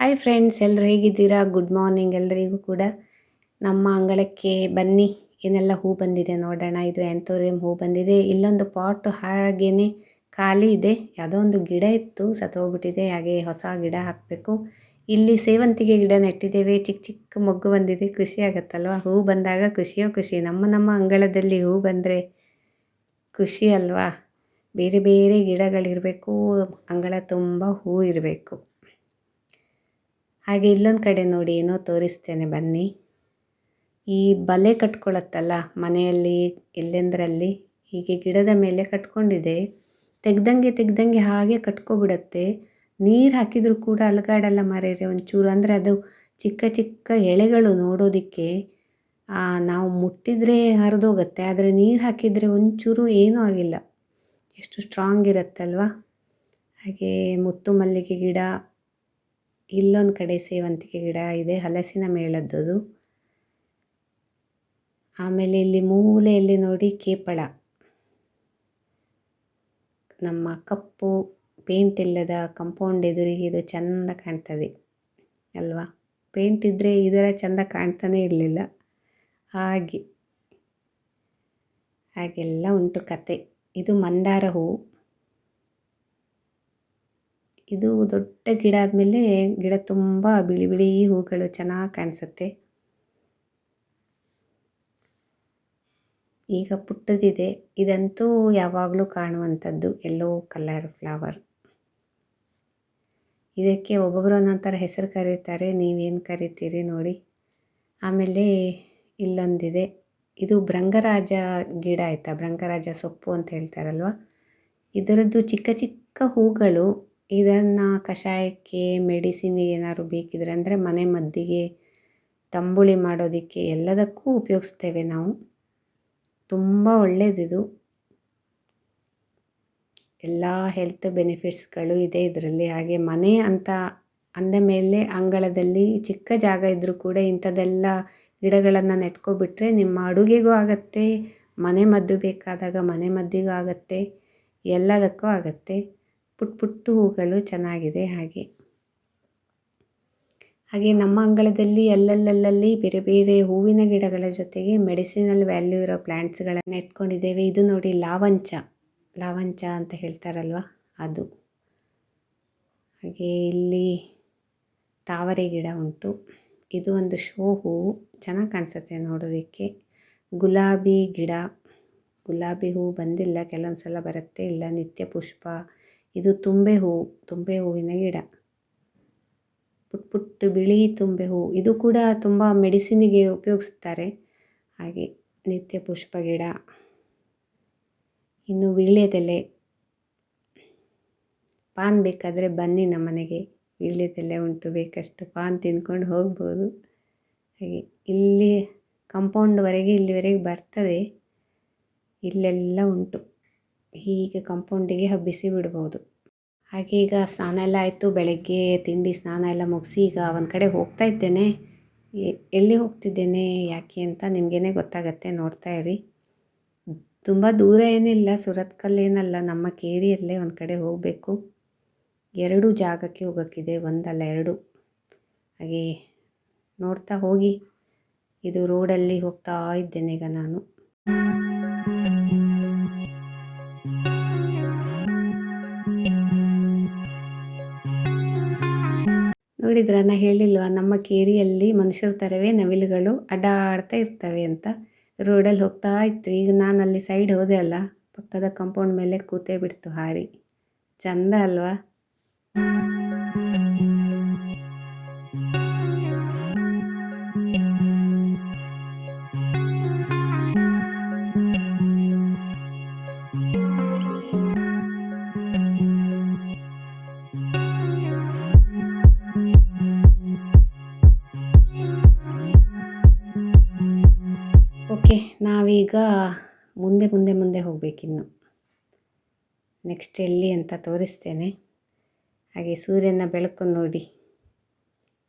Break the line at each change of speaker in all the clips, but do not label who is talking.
Hi friends ಎಲ್ಲರೂ ಹೇಗಿದ್ದೀರಾ? Good morning ಎಲ್ಲರಿಗೂ ಕೂಡ. ನಮ್ಮ ಅಂಗಳಕ್ಕೆ ಬನ್ನಿ. ಏನೆಲ್ಲ ಹೂ ಬಂದಿದೆ ನೋಡೋಣ. ಇದು ಆ್ಯಂಥೋರಿಯಂ ಹೂ ಬಂದಿದೆ. ಇಲ್ಲೊಂದು ಪಾಟ್ ಹಾಗೇ ಖಾಲಿ ಇದೆ. ಯಾವುದೋ ಒಂದು ಗಿಡ ಇತ್ತು, ಸತ್ತೋಗ್ಬಿಟ್ಟಿದೆ. ಹಾಗೆ ಹೊಸ ಗಿಡ ಹಾಕಬೇಕು. ಇಲ್ಲಿ ಸೇವಂತಿಗೆ ಗಿಡ ನೆಟ್ಟಿದ್ದೇವೆ. ಚಿಕ್ಕ ಚಿಕ್ಕ ಮೊಗ್ಗು ಬಂದಿದೆ. ಖುಷಿ ಆಗುತ್ತಲ್ವ? ಹೂ ಬಂದಾಗ ಖುಷಿಯೋ ಖುಷಿ. ನಮ್ಮ ನಮ್ಮ ಅಂಗಳದಲ್ಲಿ ಹೂ ಬಂದರೆ ಖುಷಿ ಅಲ್ವಾ? ಬೇರೆ ಬೇರೆ ಗಿಡಗಳಿರಬೇಕು. ಅಂಗಳ ತುಂಬ ಹೂ ಇರಬೇಕು. ಹಾಗೆ ಇಲ್ಲೊಂದು ಕಡೆ ನೋಡಿ ಏನೋ ತೋರಿಸ್ತೇನೆ ಬನ್ನಿ. ಈ ಬಲೆ ಕಟ್ಕೊಳತ್ತಲ್ಲ, ಮನೆಯಲ್ಲಿ, ಎಲ್ಲೆಂದರಲ್ಲಿ? ಹೀಗೆ ಗಿಡದ ಮೇಲೆ ಕಟ್ಕೊಂಡಿದೆ. ತೆಗ್ದಂಗೆ ತೆಗ್ದಂಗೆ ಹಾಗೆ ಕಟ್ಕೊಬಿಡತ್ತೆ. ನೀರು ಹಾಕಿದರೂ ಕೂಡ ಅಲಗಾಡಲ್ಲ ಮಾರೇರೆ, ಒಂಚೂರು. ಅಂದರೆ ಅದು ಚಿಕ್ಕ ಚಿಕ್ಕ ಎಳೆಗಳು ನೋಡೋದಕ್ಕೆ. ನಾವು ಮುಟ್ಟಿದರೆ ಹರಿದೋಗುತ್ತೆ, ಆದರೆ ನೀರು ಹಾಕಿದರೆ ಒಂಚೂರು ಏನೂ ಆಗಿಲ್ಲ. ಎಷ್ಟು ಸ್ಟ್ರಾಂಗ್ ಇರುತ್ತಲ್ವ? ಹಾಗೆ ಮುತ್ತು ಮಲ್ಲಿಗೆ ಗಿಡ. ಇಲ್ಲೊಂದು ಕಡೆ ಸೇವಂತಿಗೆ ಗಿಡ ಇದೆ, ಹಲಸಿನ ಮೇಳದ್ದು ಆಮೇಲೆ ಇಲ್ಲಿ ಮೂಲೆಯಲ್ಲಿ ನೋಡಿ ಕೇಪಳ. ನಮ್ಮ ಕಪ್ಪು ಪೇಂಟ್ ಇಲ್ಲದ ಕಂಪೌಂಡ್ ಎದುರಿಗೆ ಇದು ಚೆಂದ ಕಾಣ್ತದೆ, ಅಲ್ವಾ? ಪೇಂಟ್ ಇದ್ದರೆ ಇದರ ಚೆಂದ ಕಾಣ್ತಾನೇ ಇರಲಿಲ್ಲ. ಹಾಗೆ, ಹಾಗೆಲ್ಲ ಉಂಟು ಕತೆ. ಇದು ಮಂದಾರ ಹೂವು ಇದು ದೊಡ್ಡ ಗಿಡ ಆದಮೇಲೆ ಗಿಡ ತುಂಬ ಬಿಳಿ ಬಿಳಿ ಹೂಗಳು ಚೆನ್ನಾಗಿ ಕಾಣಿಸುತ್ತೆ. ಈಗ ಪುಟ್ಟದಿದೆ. ಇದಂತೂ ಯಾವಾಗಲೂ ಕಾಣುವಂಥದ್ದು ಎಲ್ಲೋ ಕಲರ್ ಫ್ಲವರ್ ಇದಕ್ಕೆ ಒಬ್ಬೊಬ್ಬರು ಒಂದೊಂಥರ ಹೆಸರು ಕರೀತಾರೆ. ನೀವೇನು ಕರಿತೀರಿ ನೋಡಿ. ಆಮೇಲೆ ಇಲ್ಲೊಂದಿದೆ. ಇದು ಭೃಂಗರಾಜ ಗಿಡ ಆಯಿತಾ? ಭೃಂಗರಾಜ ಸೊಪ್ಪು ಅಂತ ಹೇಳ್ತಾರಲ್ವ? ಇದರದ್ದು ಚಿಕ್ಕ ಚಿಕ್ಕ ಹೂಗಳು ಇದನ್ನು ಕಷಾಯಕ್ಕೆ, ಮೆಡಿಸಿನ್ಗೆ ಏನಾದ್ರು ಬೇಕಿದ್ರೆ ಅಂದರೆ ಮನೆ ಮದ್ದಿಗೆ, ತಂಬುಳಿ ಮಾಡೋದಕ್ಕೆ ಎಲ್ಲದಕ್ಕೂ ಉಪಯೋಗಿಸ್ತೇವೆ ನಾವು. ತುಂಬ ಒಳ್ಳೆಯದಿದು ಎಲ್ಲ ಹೆಲ್ತ್ ಬೆನಿಫಿಟ್ಸ್ಗಳು ಇದೆ ಇದರಲ್ಲಿ. ಹಾಗೆ ಮನೆ ಅಂತ ಅಂದ ಮೇಲೆ ಅಂಗಳದಲ್ಲಿ ಚಿಕ್ಕ ಜಾಗ ಇದ್ದರೂ ಕೂಡ ಇಂಥದ್ದೆಲ್ಲ ಗಿಡಗಳನ್ನು ನೆಟ್ಕೊಬಿಟ್ರೆ ನಿಮ್ಮ ಅಡುಗೆಗೂ ಆಗುತ್ತೆ, ಮನೆ ಮದ್ದು ಬೇಕಾದಾಗ ಮನೆ ಮದ್ದಿಗೂ ಆಗತ್ತೆ, ಎಲ್ಲದಕ್ಕೂ ಆಗುತ್ತೆ. ಪುಟ್ಟ ಪುಟ್ಟು ಹೂಗಳು ಚೆನ್ನಾಗಿದೆ ಹಾಗೆ. ಹಾಗೆ ನಮ್ಮ ಅಂಗಳದಲ್ಲಿ ಅಲ್ಲಲ್ಲಲ್ಲಿ ಬೇರೆ ಬೇರೆ ಹೂವಿನ ಗಿಡಗಳ ಜೊತೆಗೆ ಮೆಡಿಸಿನಲ್ ವ್ಯಾಲ್ಯೂ ಇರೋ ಪ್ಲ್ಯಾಂಟ್ಸ್ಗಳನ್ನು ಇಟ್ಕೊಂಡಿದ್ದೇವೆ ಇದು ನೋಡಿ ಲಾವಂಚ. ಲಾವಂಚ ಅಂತ ಹೇಳ್ತಾರಲ್ವ? ಅದು. ಹಾಗೆ ಇಲ್ಲಿ ತಾವರೆ ಗಿಡ ಉಂಟು. ಇದು ಒಂದು ಶೋ ಹೂವು ಚೆನ್ನಾಗಿ ಕಾಣಿಸುತ್ತೆ ನೋಡೋದಕ್ಕೆ. ಗುಲಾಬಿ ಗಿಡ. ಗುಲಾಬಿ ಹೂವು ಬಂದಿಲ್ಲ. ಕೆಲವೊಂದು ಸಲ ಬರುತ್ತೆ. ಇಲ್ಲ ನಿತ್ಯ ಪುಷ್ಪ. ಇದು ತುಂಬೆ ಹೂವು ತುಂಬೆ ಹೂವಿನ ಗಿಡ. ಪುಟ್ ಪುಟ್ಟ ಬಿಳಿ ತುಂಬೆ ಹೂವು ಇದು ಕೂಡ ತುಂಬ ಮೆಡಿಸಿನಿಗೆ ಉಪಯೋಗಿಸ್ತಾರೆ. ಹಾಗೆ ನಿತ್ಯ ಪುಷ್ಪ ಗಿಡ. ಇನ್ನು ವೀಳ್ಯದೆಲೆ ಪಾನ್ ಬೇಕಾದರೆ ಬನ್ನಿ ನಮ್ಮ ಮನೆಗೆ. ವೀಳ್ಯದೆಲೆ ಉಂಟು, ಬೇಕಷ್ಟು ಪಾನ್ ತಿಂದ್ಕೊಂಡು ಹೋಗ್ಬೋದು. ಹಾಗೆ ಇಲ್ಲಿ ಕಂಪೌಂಡ್ವರೆಗೆ ಇಲ್ಲಿವರೆಗೆ ಬರ್ತದೆ. ಇಲ್ಲೆಲ್ಲ ಉಂಟು. ಹೀಗೆ ಕಂಪೌಂಡಿಗೆ ಹಬ್ಬಿಸಿ ಬಿಡ್ಬೋದು. ಹಾಗೆ ಈಗ ಸ್ನಾನ ಎಲ್ಲ ಆಯಿತು, ಬೆಳಗ್ಗೆ ತಿಂಡಿ ಸ್ನಾನ ಎಲ್ಲ ಮುಗಿಸಿ ಈಗ ಒಂದು ಕಡೆ ಹೋಗ್ತಾ ಇದ್ದೇನೆ. ಎಲ್ಲಿ ಹೋಗ್ತಿದ್ದೇನೆ, ಯಾಕೆ ಅಂತ ನಿಮಗೇನೆ ಗೊತ್ತಾಗತ್ತೆ, ನೋಡ್ತಾ ಇರಿ. ತುಂಬ ದೂರ ಏನಿಲ್ಲ ಸುರತ್ಕಲ್ಲೇನಲ್ಲ ನಮ್ಮ ಕೇರಿಯಲ್ಲೇ ಒಂದು ಕಡೆ ಹೋಗಬೇಕು. ಎರಡು ಜಾಗಕ್ಕೆ ಹೋಗೋಕ್ಕಿದೆ, ಒಂದಲ್ಲ ಎರಡು. ಹಾಗೆ ನೋಡ್ತಾ ಹೋಗಿ. ಇದು ರೋಡಲ್ಲಿ ಹೋಗ್ತಾ ಇದ್ದೇನೆ ಈಗ ನಾನು. ನೋಡಿದ್ರ ನಾ ಹೇಳಿಲ್ವಾ? ನಮ್ಮ ಕೇರಿಯಲ್ಲಿ ಮನುಷ್ಯರ ಥರವೇ ನವಿಲುಗಳು ಅಡ್ಡಾಡ್ತಾ ಇರ್ತವೆ ಅಂತ. ರೋಡಲ್ಲಿ ಹೋಗ್ತಾ ಇತ್ತು. ಈಗ ನಾನು ಅಲ್ಲಿ ಸೈಡ್ ಹೋದೆ ಅಲ್ಲ. ಪಕ್ಕದ ಕಾಂಪೌಂಡ್ ಮೇಲೆ ಕೂತೇ ಬಿಡ್ತು ಹಾರಿ. ಚಂದ ಅಲ್ವಾ? ನಾವೀಗ ಮುಂದೆ ಮುಂದೆ ಮುಂದೆ ಹೋಗಬೇಕಿನ್ನು. ನೆಕ್ಸ್ಟ್ ಎಲ್ಲಿ ಅಂತ ತೋರಿಸ್ತೇನೆ. ಹಾಗೆ ಸೂರ್ಯನ ಬೆಳಕು ನೋಡಿ.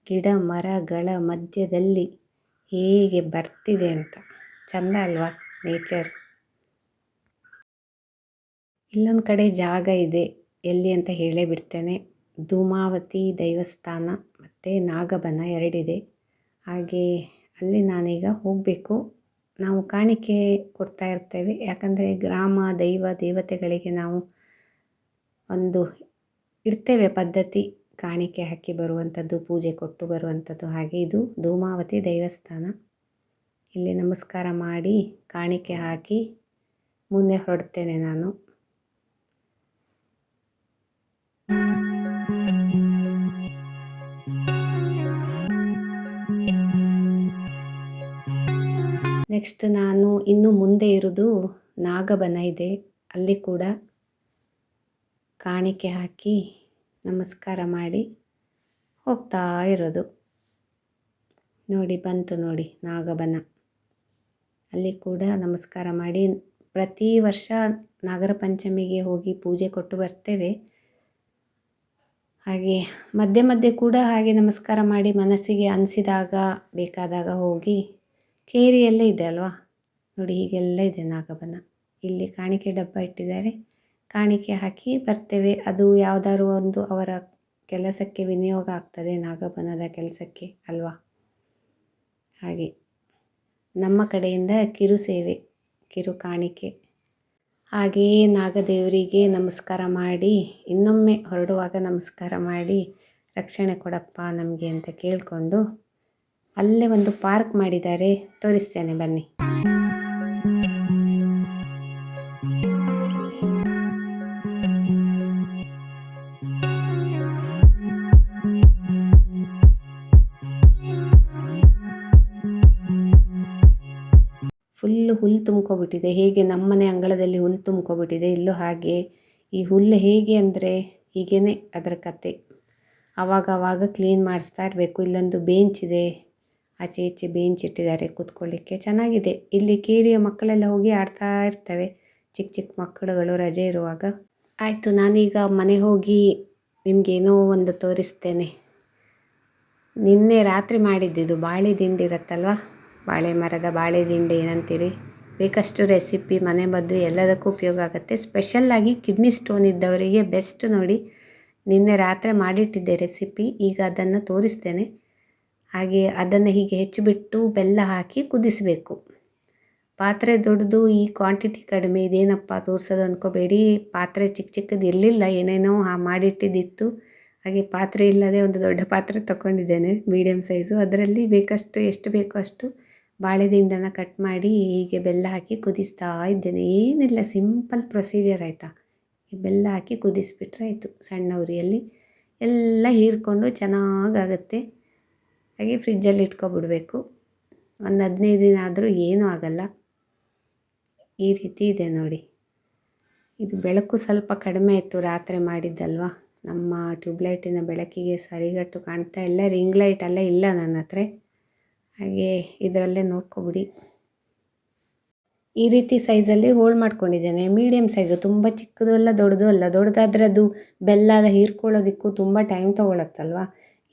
ಗಿಡ, ಮರಗಳ ಮಧ್ಯದಲ್ಲಿ ಹೇಗೆ ಬರ್ತಿದೆ ಅಂತ. ಚಂದ ಅಲ್ವಾ ನೇಚರ್ ಇಲ್ಲೊಂದು ಕಡೆ ಜಾಗ ಇದೆ. ಎಲ್ಲಿ ಅಂತ ಹೇಳೇ ಬಿಡ್ತೇನೆ. ಧೂಮಾವತಿ ದೇವಸ್ಥಾನ ಮತ್ತು ನಾಗಬನ ಎರಡಿದೆ. ಹಾಗೆ ಅಲ್ಲಿ ನಾನೀಗ ಹೋಗಬೇಕು. ನಾವು ಕಾಣಿಕೆ ಕೊಡ್ತಾ ಇರ್ತೇವೆ. ಯಾಕಂದರೆ ಗ್ರಾಮ, ದೈವ, ದೇವತೆಗಳಿಗೆ ನಾವು ಒಂದು ಇಡ್ತೇವೆ ಪದ್ಧತಿ. ಕಾಣಿಕೆ ಹಾಕಿ ಬರುವಂಥದ್ದು, ಪೂಜೆ ಕೊಟ್ಟು ಬರುವಂಥದ್ದು ಹಾಗೆ ಇದು ಧೂಮಾವತಿ ದೇವಸ್ಥಾನ. ಇಲ್ಲಿ ನಮಸ್ಕಾರ ಮಾಡಿ ಕಾಣಿಕೆ ಹಾಕಿ ಮುಂದೆ ಹೊರಡ್ತೇನೆ ನಾನು. ನೆಕ್ಸ್ಟ್ ನಾನು ಇನ್ನು ಮುಂದೆ ಇರೋದು ನಾಗಬನ ಇದೆ. ಅಲ್ಲಿ ಕೂಡ ಕಾಣಿಕೆ ಹಾಕಿ ನಮಸ್ಕಾರ ಮಾಡಿ ಹೋಗ್ತಾ ಇರೋದು ನೋಡಿ, ಬಂತು ನೋಡಿ ನಾಗಬನ. ಅಲ್ಲಿ ಕೂಡ ನಮಸ್ಕಾರ ಮಾಡಿ ಪ್ರತಿ ವರ್ಷ ನಾಗರ ಪಂಚಮಿಗೆ ಹೋಗಿ ಪೂಜೆ ಕೊಟ್ಟು ಬರ್ತೇವೆ. ಹಾಗೆ ಮಧ್ಯೆ ಮಧ್ಯೆ ಕೂಡ ಹಾಗೆ ನಮಸ್ಕಾರ ಮಾಡಿ ಮನಸ್ಸಿಗೆ ಅನಿಸಿದಾಗ ಬೇಕಾದಾಗ ಹೋಗಿ ಕೇರಿಯಲ್ಲೇ ಇದೆ ಅಲ್ವಾ? ನೋಡಿ, ಹೀಗೆಲ್ಲ ಇದೆ ನಾಗಬನ. ಇಲ್ಲಿ ಕಾಣಿಕೆ ಡಬ್ಬ ಇಟ್ಟಿದ್ದಾರೆ. ಕಾಣಿಕೆ ಹಾಕಿ ಬರ್ತೇವೆ. ಅದು ಯಾವುದಾದ್ರು ಒಂದು ಅವರ ಕೆಲಸಕ್ಕೆ ವಿನಿಯೋಗ ಆಗ್ತದೆ ನಾಗಬನದ ಕೆಲಸಕ್ಕೆ ಅಲ್ವಾ? ಹಾಗೆ. ನಮ್ಮ ಕಡೆಯಿಂದ ಕಿರು ಸೇವೆ, ಕಿರು ಕಾಣಿಕೆ. ಹಾಗೆಯೇ ನಾಗದೇವರಿಗೆ ನಮಸ್ಕಾರ ಮಾಡಿ, ಇನ್ನೊಮ್ಮೆ ಹೊರಡುವಾಗ ನಮಸ್ಕಾರ ಮಾಡಿ, ರಕ್ಷಣೆ ಕೊಡಪ್ಪ ನಮಗೆ ಅಂತ ಕೇಳಿಕೊಂಡು ಅಲ್ಲೇ ಒಂದು ಪಾರ್ಕ್ ಮಾಡಿದ್ದಾರೆ. ತೋರಿಸ್ತೇನೆ, ಬನ್ನಿ. ಫುಲ್ಲು ಹುಲ್ಲು ತುಂಬ್ಕೊಬಿಟ್ಟಿದೆ. ಹೇಗೆ ನಮ್ಮನೆ ಅಂಗಳದಲ್ಲಿ ಹುಲ್ಲು ತುಂಬ್ಕೊಬಿಟ್ಟಿದೆ, ಇಲ್ಲೂ ಹಾಗೆ. ಈ ಹುಲ್ಲು ಹೇಗೆ ಅಂದರೆ ಹೀಗೇ ಅದರ ಕತೆ. ಆವಾಗ ಕ್ಲೀನ್ ಮಾಡಿಸ್ತಾ ಇರಬೇಕು. ಇಲ್ಲೊಂದು ಬೇಂಚ್ ಇದೆ. ಆಚೆ ಈಚೆ ಬೇಂಚ್ ಇಟ್ಟಿದ್ದಾರೆ ಕೂತ್ಕೊಳ್ಳಿಕ್ಕೆ ಚೆನ್ನಾಗಿದೆ. ಇಲ್ಲಿ ಕೇರಿಯ ಮಕ್ಕಳೆಲ್ಲ ಹೋಗಿ ಆಡ್ತಾ ಇರ್ತವೆ. ಚಿಕ್ಕ ಚಿಕ್ಕ ಮಕ್ಕಳುಗಳು ರಜೆ ಇರುವಾಗ. ಆಯಿತು, ನಾನೀಗ ಮನೆ ಹೋಗಿ ನಿಮಗೇನೋ ಒಂದು ತೋರಿಸ್ತೇನೆ. ನಿನ್ನೆ ರಾತ್ರಿ ಮಾಡಿದ್ದಿದ್ದು ಬಾಳೆ ದಿಂಡಿ ಇರುತ್ತಲ್ವ? ಬಾಳೆ ಮರದ ಬಾಳೆ ದಿಂಡಿ ಏನಂತೀರಿ? ಬೇಕಷ್ಟು ರೆಸಿಪಿ, ಮನೆ ಬದ್ದು ಎಲ್ಲದಕ್ಕೂ ಉಪಯೋಗ ಆಗುತ್ತೆ. ಸ್ಪೆಷಲ್ಲಾಗಿ ಕಿಡ್ನಿ ಸ್ಟೋನ್ ಇದ್ದವರಿಗೆ ಬೆಸ್ಟ್ ನೋಡಿ. ನಿನ್ನೆ ರಾತ್ರಿ ಮಾಡಿಟ್ಟಿದ್ದೆ ರೆಸಿಪಿ, ಈಗ ಅದನ್ನು ತೋರಿಸ್ತೇನೆ. ಹಾಗೆ ಅದನ್ನು ಹೀಗೆ ಹೆಚ್ಚಿಬಿಟ್ಟು ಬೆಲ್ಲ ಹಾಕಿ ಕುದಿಸಬೇಕು. ಪಾತ್ರೆ ದೊಡ್ಡದು, ಈ ಕ್ವಾಂಟಿಟಿ ಕಡಿಮೆ, ಇದೇನಪ್ಪ ತೋರಿಸೋದು ಅಂದ್ಕೋಬೇಡಿ ಪಾತ್ರೆ ಚಿಕ್ಕ ಚಿಕ್ಕದು ಇರಲಿಲ್ಲ, ಏನೇನೋ ಮಾಡಿಟ್ಟಿದ್ದಿತ್ತು. ಹಾಗೆ ಪಾತ್ರೆ ಇಲ್ಲದೆ ಒಂದು ದೊಡ್ಡ ಪಾತ್ರೆ ತಗೊಂಡಿದ್ದೇನೆ ಮೀಡಿಯಮ್ ಸೈಜು ಅದರಲ್ಲಿ ಬೇಕಷ್ಟು, ಎಷ್ಟು ಬೇಕೋ ಅಷ್ಟು ಬಾಳೆ ದಿಂಡನ್ನು ಕಟ್ ಮಾಡಿ ಹೀಗೆ ಬೆಲ್ಲ ಹಾಕಿ ಕುದಿಸ್ತಾ ಇದ್ದೇನೆ. ಏನಿಲ್ಲ ಸಿಂಪಲ್ ಪ್ರೊಸೀಜರ್ ಆಯಿತಾ. ಬೆಲ್ಲ ಹಾಕಿ ಕುದಿಸ್ಬಿಟ್ರೆ ಆಯಿತು. ಸಣ್ಣ ಉರಿಯಲ್ಲಿ ಎಲ್ಲ ಹೀರ್ಕೊಂಡು ಚೆನ್ನಾಗಾಗುತ್ತೆ. ಹಾಗೆ ಫ್ರಿಜ್ಜಲ್ಲಿ ಇಟ್ಕೊಬಿಡಬೇಕು. ಒಂದು ಹದಿನೈದು ದಿನ ಆದರೂ ಏನೂ ಆಗಲ್ಲ. ಈ ರೀತಿ ಇದೆ ನೋಡಿ. ಇದು ಬೆಳಕು ಸ್ವಲ್ಪ ಕಡಿಮೆ ಇತ್ತು ರಾತ್ರಿ ಮಾಡಿದ್ದಲ್ವ? ನಮ್ಮ ಟ್ಯೂಬ್ಲೈಟಿನ ಬೆಳಕಿಗೆ ಸರಿಗಟ್ಟು ಕಾಣ್ತಾ ಇಲ್ಲ. ರಿಂಗ್ ಲೈಟ್ ಎಲ್ಲ ಇಲ್ಲ ನನ್ನ ಹತ್ರ. ಹಾಗೆ ಇದರಲ್ಲೇ ನೋಡ್ಕೊಬಿಡಿ. ಈ ರೀತಿ ಸೈಜಲ್ಲಿ ಹೋಲ್ಡ್ ಮಾಡ್ಕೊಂಡಿದ್ದೇನೆ. ಮೀಡಿಯಮ್ ಸೈಜು, ತುಂಬ ಚಿಕ್ಕದು ಅಲ್ಲ ದೊಡ್ಡದು ಅಲ್ಲ. ದೊಡ್ಡದಾದ್ರೆ ಅದು ಬೆಲ್ಲ ಹೀರ್ಕೊಳ್ಳೋದಕ್ಕೂ ತುಂಬ ಟೈಮ್ ತೊಗೊಳತ್ತಲ್ವ?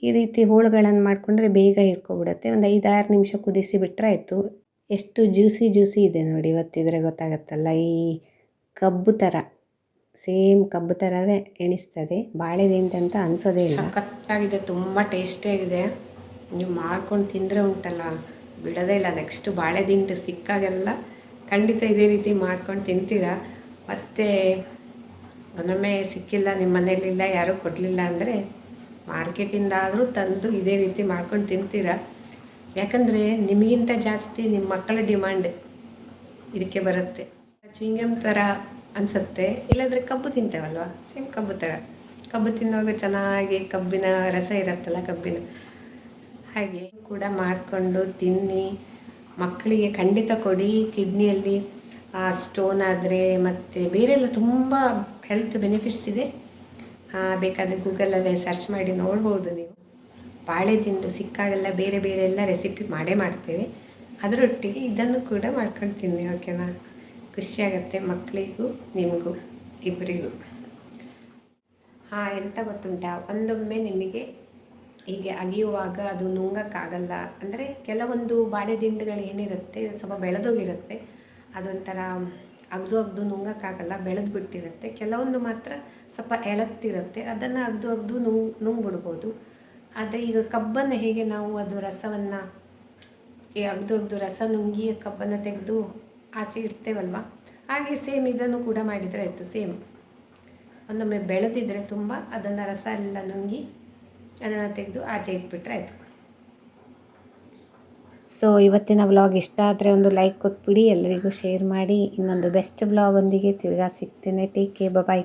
ಈ ರೀತಿ ಹೋಳುಗಳನ್ನು ಮಾಡಿಕೊಂಡ್ರೆ ಬೇಗ ಹಿಡ್ಕೊಬಿಡುತ್ತೆ ಒಂದು ಐದಾರು ನಿಮಿಷ ಕುದಿಸಿ ಬಿಟ್ಟರೆ ಆಯಿತು. ಎಷ್ಟು ಜ್ಯೂಸಿ ಜ್ಯೂಸಿ ಇದೆ ನೋಡಿ ಇವತ್ತಿದ್ರೆ ಗೊತ್ತಾಗತ್ತಲ್ಲ. ಈ ಕಬ್ಬು ಥರ ಸೇಮ್ ಕಬ್ಬು ಥರವೇ ಎಣಿಸ್ತದೆ. ಬಾಳೆ ಅಂತ ಅನಿಸೋದೇ ಇಲ್ಲ. ಕತ್ತಾಗಿದೆ ತುಂಬ ಟೇಸ್ಟಿಯಾಗಿದೆ ನೀವು ಮಾಡ್ಕೊಂಡು ತಿಂದರೆ ಉಂಟಲ್ಲ, ಬಿಡೋದೇ ಇಲ್ಲ. ನೆಕ್ಸ್ಟು ಬಾಳೆ ದಿಂಡು ಸಿಕ್ಕಾಗೆಲ್ಲ ಖಂಡಿತ ಇದೇ ರೀತಿ ಮಾಡ್ಕೊಂಡು ತಿಂತೀರಾ? ಮತ್ತು ಒನ್ನೊಮ್ಮೆ ಸಿಕ್ಕಿಲ್ಲ ನಿಮ್ಮ ಮನೇಲಿಲ್ಲ ಯಾರೂ ಕೊಡಲಿಲ್ಲ ಅಂದರೆ ಮಾರ್ಕೆಟಿಂದಾದರೂ ತಂದು ಇದೇ ರೀತಿ ಮಾಡ್ಕೊಂಡು ತಿಂತೀರ? ಯಾಕಂದರೆ ನಿಮಗಿಂತ ಜಾಸ್ತಿ ನಿಮ್ಮ ಮಕ್ಕಳ ಡಿಮ್ಯಾಂಡ್ ಇದಕ್ಕೆ ಬರುತ್ತೆ. ಚುಂಗಮ್ ಥರ ಅನಿಸುತ್ತೆ. ಇಲ್ಲಾಂದರೆ ಕಬ್ಬು ತಿಂತೇವಲ್ವ? ಸೇಮ್ ಕಬ್ಬು ಥರ. ಕಬ್ಬು ತಿನ್ನುವಾಗ ಚೆನ್ನಾಗಿ ಕಬ್ಬಿನ ರಸ ಇರುತ್ತಲ್ಲ ಕಬ್ಬಿನ? ಹಾಗೆ ಕೂಡ ಮಾಡಿಕೊಂಡು ತಿನ್ನಿ. ಮಕ್ಕಳಿಗೆ ಖಂಡಿತ ಕೊಡಿ. ಕಿಡ್ನಿಯಲ್ಲಿ ಸ್ಟೋನ್ ಆದರೆ ಮತ್ತು ಬೇರೆಲ್ಲ ತುಂಬ ಹೆಲ್ತ್ ಬೆನಿಫಿಟ್ಸ್ ಇದೆ. ಬೇಕಾದರೆ ಗೂಗಲಲ್ಲೇ ಸರ್ಚ್ ಮಾಡಿ ನೋಡ್ಬೋದು ನೀವು. ಬಾಳೆ ತಿಂದು ಸಿಕ್ಕಾಗೆಲ್ಲ ಬೇರೆ ಬೇರೆ ಎಲ್ಲ ರೆಸಿಪಿ ಮಾಡೇ ಮಾಡ್ತೇವೆ. ಅದರೊಟ್ಟಿಗೆ ಇದನ್ನು ಕೂಡ ಮಾಡ್ಕೊಂಡು ತಿನ್ನಿ ಓಕೆನಾ ಖುಷಿಯಾಗತ್ತೆ ಮಕ್ಕಳಿಗೂ ನಿಮಗೂ ಇಬ್ಬರಿಗೂ ಹಾಂ, ಎಂತ ಗೊತ್ತುಂಟಾ? ಒಂದೊಮ್ಮೆ ನಿಮಗೆ ಹೀಗೆ ಅಗಿಯುವಾಗ ಅದು ನುಂಗಕ್ಕಾಗಲ್ಲ. ಅಂದರೆ ಕೆಲವೊಂದು ಬಾಳೆ ದಿಂಡುಗಳು ಏನಿರುತ್ತೆ, ಸ್ವಲ್ಪ ಬೆಳೆದೋಗಿರುತ್ತೆ. ಅದೊಂಥರ ಅಗ್ದು ಅಗ್ದು ನುಂಗಕ್ಕಾಗಲ್ಲ ಬೆಳೆದು ಬಿಟ್ಟಿರುತ್ತೆ ಕೆಲವೊಂದು ಮಾತ್ರ ಸ್ವಲ್ಪ ಎಳತ್ತಿರುತ್ತೆ ಅದನ್ನು ಅಗ್ದು ಅಗ್ದು ನುಂಗ್ ನುಂಗ್ಬಿಡ್ಬೋದು. ಆದರೆ ಈಗ ಕಬ್ಬನ್ನು ಹೇಗೆ ನಾವು ಅದು ರಸವನ್ನು ಅಗ್ದು ಅಗ್ದು ರಸ ನುಂಗಿ ಕಬ್ಬನ್ನು ತೆಗೆದು ಆಚೆ ಇಡ್ತೇವಲ್ವ? ಹಾಗೆ ಸೇಮ್ ಇದನ್ನು ಕೂಡ ಮಾಡಿದರೆ ಆಯಿತು, ಸೇಮ್. ಒಂದೊಮ್ಮೆ ಬೆಳೆದಿದ್ರೆ ತುಂಬ ಅದನ್ನು ರಸ ಎಲ್ಲ ನುಂಗಿ ಅದನ್ನು ತೆಗೆದು ಆಚೆ ಇಟ್ಬಿಟ್ರೆ ಆಯಿತು. ಸೊ ಇವತ್ತಿನ ವ್ಲಾಗ್ ಇಷ್ಟ ಆದರೆ ಒಂದು ಲೈಕ್ ಕೊಟ್ಬಿಡಿ ಎಲ್ಲರಿಗೂ ಶೇರ್ ಮಾಡಿ. ಇನ್ನೊಂದು ಬೆಸ್ಟ್ ವ್ಲಾಗ್ ಒಂದಿಗೆ ತಿರ್ಗಾ ಸಿಗ್ತೇನೆ. Take care bye